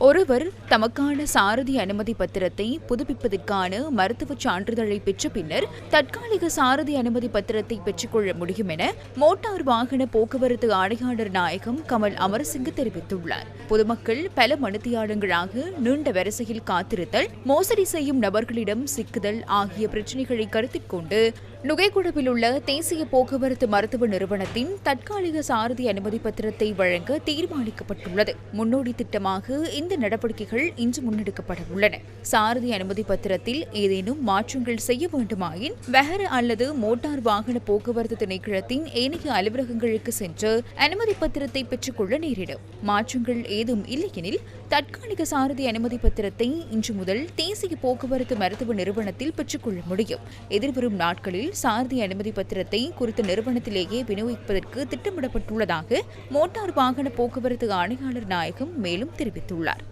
ஒருவர் தமக்கான சாரதி அனுமதி பத்திரத்தை புதுப்பிப்பதற்கான மருத்துவ சான்றிதழை பெற்ற பின்னர் தற்காலிக சாரதி அனுமதி பத்திரத்தை பெற்றுக்கொள்ள முடியும் என மோட்டார் வாகன போக்குவரத்து ஆணையாளர் நாயகம் கமல் அமரசிங்க தெரிவித்துள்ளார். பொதுமக்கள் பல மனுத்தியாளங்களாக நீண்ட வரிசையில் காத்திருத்தல் மோசடி செய்யும் நபர்களிடம் சிக்குதல் ஆகிய பிரச்சினைகளை கருத்தில் கொண்டு நுகைக்குழுவில் உள்ள தேசிய போக்குவரத்து மருத்துவ நிறுவனத்தின் தற்காலிக சாரதி அனுமதி பத்திரத்தை வழங்க தீர்மானிக்கப்பட்டுள்ளது. முன்னோடி திட்டமாக இந்த நடவடிக்கைகள் இன்று முன்னெடுக்கப்பட உள்ளன. சாரதி அனுமதி பத்திரத்தில் ஏதேனும் மாற்றங்கள் செய்ய வேண்டுமாயின் வெஹர அல்லது மோட்டார் வாகன போக்குவரத்து திணைக்களத்தின் ஏனைய அலுவலகங்களுக்கு சென்று அனுமதி பத்திரத்தை பெற்றுக்கொள்ள நேரிடும். மாற்றங்கள் ஏதும் இல்லையெனில் தற்காலிக சாரதி அனுமதி பத்திரத்தை இன்று முதல் தேசிய போக்குவரத்து மருத்துவ நிறுவனத்தில் பெற்றுக்கொள்ள முடியும். எதிர்வரும் நாட்களில் சாரதி அனுமதி பத்திரத்தை குறித்த நிறுவனத்திலேயே விநியோகிப்பதற்கு திட்டமிடப்பட்டுள்ளதாக மோட்டார் வாகன போக்குவரத்து ஆணையாளர் நாயகம் மேலும் தெரிவித்துள்ளார்.